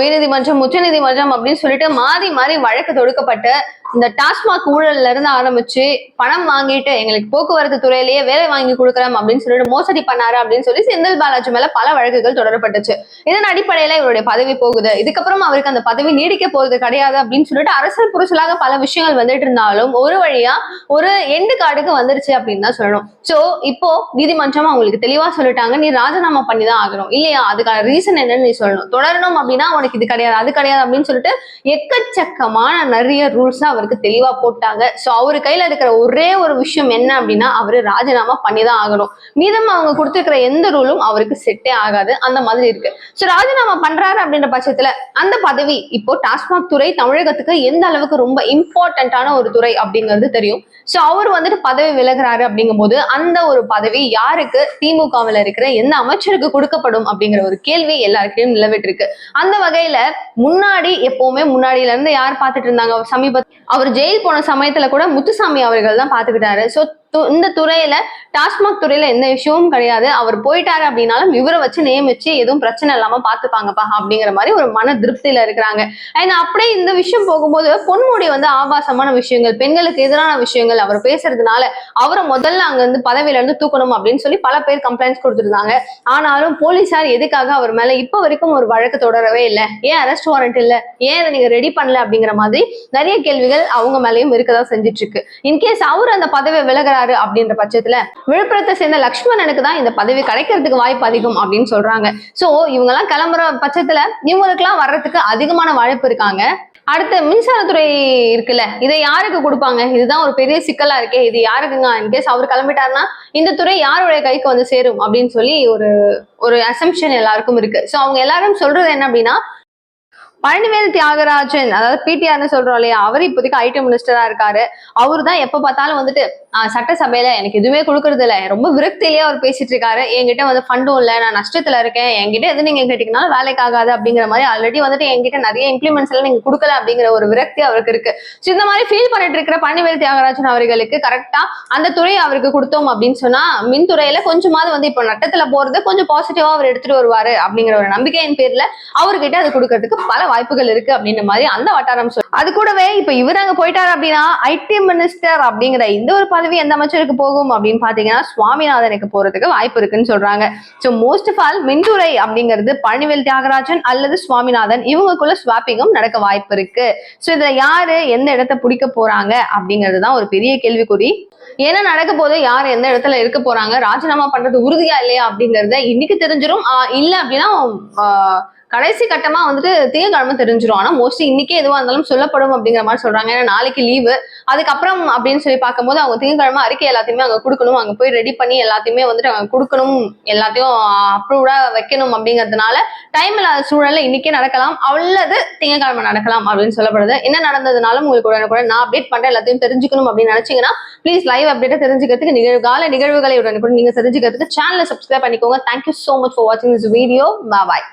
உயர்நீதிமன்றம் உச்சநீதிமன்றம் அப்படின்னு சொல்லிட்டு மாறி மாறி வழக்கு தொடுக்கப்பட்டு இந்த டாஸ்மாக் ஊழல்ல இருந்து ஆரம்பிச்சு பணம் வாங்கிட்டு எங்களுக்கு போக்குவரத்து துறையிலேயே வேலை வாங்கி கொடுக்குறோம் அப்படின்னு சொல்லிட்டு மோசடி பண்ணாரு அப்படின்னு சொல்லி செந்தில் பாலாஜி மேல பல வழக்குகள் தொடரப்பட்டுச்சு. இதன் அடிப்படையில இவருடைய பதவி போகுது. இதுக்கப்புறம் அவருக்கு அந்த பதவி நீடிக்க போறது கிடையாது அப்படின்னு சொல்லிட்டு அரசியல் புரிசலாக பல விஷயங்கள் வந்துட்டு இருந்தாலும் ஒரு வழியா ஒரு எண்டு கார்டுக்கு வந்துருச்சு அப்படின்னு தான் சொல்லணும். சோ இப்போ நீதிமன்றம் அவங்களுக்கு தெளிவா சொல்லிட்டாங்க. நீ ராஜினாமா பண்ணி தான் ஆகணும். இல்லையா? அதுக்கான ரீசன் என்னன்னு நீ சொல்லணும். தொடரணும் அப்படின்னா உனக்கு இது கிடையாது அது கிடையாது அப்படின்னு சொல்லிட்டு எக்கச்சக்கமான நிறைய ரூல்ஸ் அவருக்கு தெளிவா போட்டாங்க. சோ அவரு கையில இருக்கிற ஒரே ஒரு விஷயம் என்ன அப்படின்னா அவரு ராஜினாமா பண்ணி தான் ஆகணும். மீதம் அவங்க கொடுத்துருக்கிற எந்த ரூலும் அவருக்கு செட்டே ஆகாது. அந்த மாதிரி இருக்கு. சோ ராஜினாமா பண்றாரு அப்படின்ற பட்சத்துல அந்த பதவி இப்போ டாஸ்மாக் துறை தமிழகத்துக்கு எந்த அளவுக்கு ரொம்ப இம்பார்ட்டன்டான ஒரு துறை அப்படிங்கிறது தெரியும். சோ அவர் வந்துட்டு பதவி விலகுறாரு அப்படிங்கும்போது அந்த ஒரு பதவி யாருக்கு திமுகவில் இருக்கிற எந்த அமைச்சருக்கு கொடுக்கப்படும் அப்படிங்கிற ஒரு கேள்வி எல்லாருக்கையும் நிலவிட்டு இருக்கு. அந்த வகையில முன்னாடி எப்பவுமே முன்னாடியில இருந்து யார் பார்த்துட்டு இருந்தாங்க? சமீப அவர் ஜெயில் போன சமயத்துல கூட முத்துசாமி அவர்கள் தான் பாத்துக்கிட்டாரு சோ இந்த துறையில டாஸ்மாக் துறையில எந்த விஷயமும் கிடையாது. அவர் போயிட்டாரு அப்படின்னாலும் இவரை வச்சு நியமிச்சு எதுவும் பிரச்சனை இல்லாம பாத்துப்பாங்கப்பா அப்படிங்கிற மாதிரி ஒரு மன திருப்தியில இருக்கிறாங்க. அண்ட் அப்படியே இந்த விஷயம் போகும்போது பொன்முடி வந்து ஆபாசமான விஷயங்கள் பெண்களுக்கு எதிரான விஷயங்கள் அவர் பேசுறதுனால அவரை முதல்ல அங்க இருந்து பதவியில இருந்து தூக்கணும் அப்படின்னு சொல்லி பல பேர் கம்ப்ளைண்ட்ஸ் கொடுத்துருந்தாங்க. ஆனாலும் போலீசார் எதுக்காக அவர் மேல இப்ப வரைக்கும் ஒரு வழக்கு தொடரவே இல்லை? ஏன் அரெஸ்ட் வாரண்ட் இல்ல? ஏன் இதை நீங்க ரெடி பண்ணல அப்படிங்கிற மாதிரி நிறைய கேள்விகள் அவங்க மேலயும் இருக்கதான் செஞ்சுட்டு இருக்கு. இன்கேஸ் அவர் அந்த பதவியை விலகிறார் அப்படின்ற பட்சத்துல விழுப்புரத்தை சேர்ந்த லக்ஷ்மணனுக்கு தான் இந்த பதவி கிடைக்கிறதுக்கு வாய்ப்பு அதிகம் அப்படின்னு சொல்றாங்க. சோ இவங்க எல்லாம் கிளம்புற பட்சத்துல இவங்களுக்கு எல்லாம் வர்றதுக்கு அதிகமான வாய்ப்பு இருக்காங்க. அடுத்து மின்சாரத்துறை இருக்குல்ல இதை யாருக்கு கொடுப்பாங்க? இதுதான் ஒரு பெரிய சிக்கலா இருக்கே இது யாருக்குங்க? இன்கேஸ் அவர் கிளம்பிட்டாருன்னா இந்த துறை யாருடைய கைக்கு வந்து சேரும் அப்படின்னு சொல்லி ஒரு ஒரு அசம்ஷன் எல்லாருக்கும் இருக்கு. சோ அவங்க எல்லாரும் சொல்றது என்ன அப்படின்னா பழனிவேல் தியாகராஜன் அதாவது பிடிஆர்னு சொல்றோம் இல்லையா அவர் இப்போதைக்கு ஐடி மினிஸ்டரா இருக்காரு. அவரு தான் எப்ப பார்த்தாலும் வந்துட்டு சட்டசபையில எனக்கு எதுவுமே கொடுக்கறது இல்லை. ரொம்ப விரக்தியிலேயே அவர் பேசிட்டு இருக்காரு என்கிட்ட வந்து ஃபண்டும் இல்ல நான் நஷ்டத்துல இருக்கேன். என்கிட்ட எது நீங்க கேட்டீங்கனாலும் வேலைக்கு ஆகாது அப்படிங்கிற மாதிரி ஆல்ரெடி வந்துட்டு என்கிட்ட நிறைய இம்ப்ளிமெண்ட்ஸ் எல்லாம் நீங்க கொடுக்கல அப்படிங்கிற ஒரு விரக்தி அவருக்கு இருக்கு. ஸோ இந்த மாதிரி ஃபீல் பண்ணிட்டு இருக்கிற பன்னிவேல் தியாகராஜன் அவர்களுக்கு கரெக்டா அந்த துறையை அவருக்கு கொடுத்தோம் அப்படின்னு சொன்னா மின்துறையில கொஞ்சமாவது வந்து இப்போ நட்டத்துல போறது கொஞ்சம் பாசிட்டிவா அவர் எடுத்துட்டு வருவாரு அப்படிங்கிற ஒரு நம்பிக்கையின் பேர்ல அவர்கிட்ட அது கொடுக்கறதுக்கு பல வாய்ப்புகள் இருக்கு அப்படின்ற மாதிரி அந்த வட்டாரம் சொல்லு அது கூடவே இப்ப இவர் அங்க போயிட்டாரு அப்படின்னா ஐடி மினிஸ்டர் அப்படிங்கிற இந்த ஒரு பதவி எந்த அமைச்சருக்கு போகும் அப்படின்னு பாத்தீங்கன்னா சுவாமிநாதனுக்கு போறதுக்கு வாய்ப்பு இருக்குன்னு சொல்றாங்க. ஸோ மோஸ்ட் ஆஃப் ஆல் மின்துறை அப்படிங்கிறது பழனிவேல் தியாகராஜன் அல்லது சுவாமிநாதன் இவங்களுக்குள்ள ஸ்வாப்பிங்கும் நடக்க வாய்ப்பு இருக்கு. ஸோ இதுல யாரு எந்த இடத்த பிடிக்க போறாங்க அப்படிங்கிறது தான் ஒரு பெரிய கேள்விக்குறி. என்ன நடக்க போது யார் எந்த இடத்துல இருக்க போறாங்க ராஜினாமா பண்றது உறுதியா இல்லையா அப்படிங்கறத இன்னைக்கு தெரிஞ்சிடும் இல்ல அப்படின்னா கடைசி கட்டமா வந்துட்டு திங்கக்கிழமை தெரிஞ்சிரும். ஆனா மோஸ்ட்லி இன்னைக்கே எதுவா இருந்தாலும் சொல்லப்படும் அப்படிங்கிற மாதிரி சொல்றாங்க. ஏன்னா நாளைக்கு லீவு அதுக்கப்புறம் அப்படின்னு சொல்லி பார்க்கும்போது அவங்க திங்கக்கிழமை அறிக்கை எல்லாத்தையுமே அங்க கொடுக்கணும். அங்க போய் ரெடி பண்ணி எல்லாத்தையுமே வந்துட்டு அவங்க கொடுக்கணும். எல்லாத்தையும் அப்ரூவ்டா வைக்கணும் அப்படிங்கிறதுனால டைம் இல்லாத சூழல்ல இன்னைக்கே நடக்கலாம். அல்லது திங்கக்கிழமை நடக்கலாம் அப்படின்னு சொல்லப்படுது. என்ன நடந்ததுனாலும் உங்களுக்கு உடனுக்குடன் நான் அப்டேட் பண்றேன். எல்லாத்தையும் தெரிஞ்சுக்கணும் அப்படின்னு நினைச்சீங்கன்னா ப்ளீஸ் லைவ் அப்டேட்டை தெரிஞ்சுக்கிறதுக்கு நிகழ்கால நிகழ்வுகளை உடனுக்குடன் நீங்க தெரிஞ்சுக்கிறதுக்கு சேனலை சப்ஸ்கிரைப் பண்ணிக்கோங்க. Thank you so much for வாட்சிங் திஸ் வீடியோ பாய்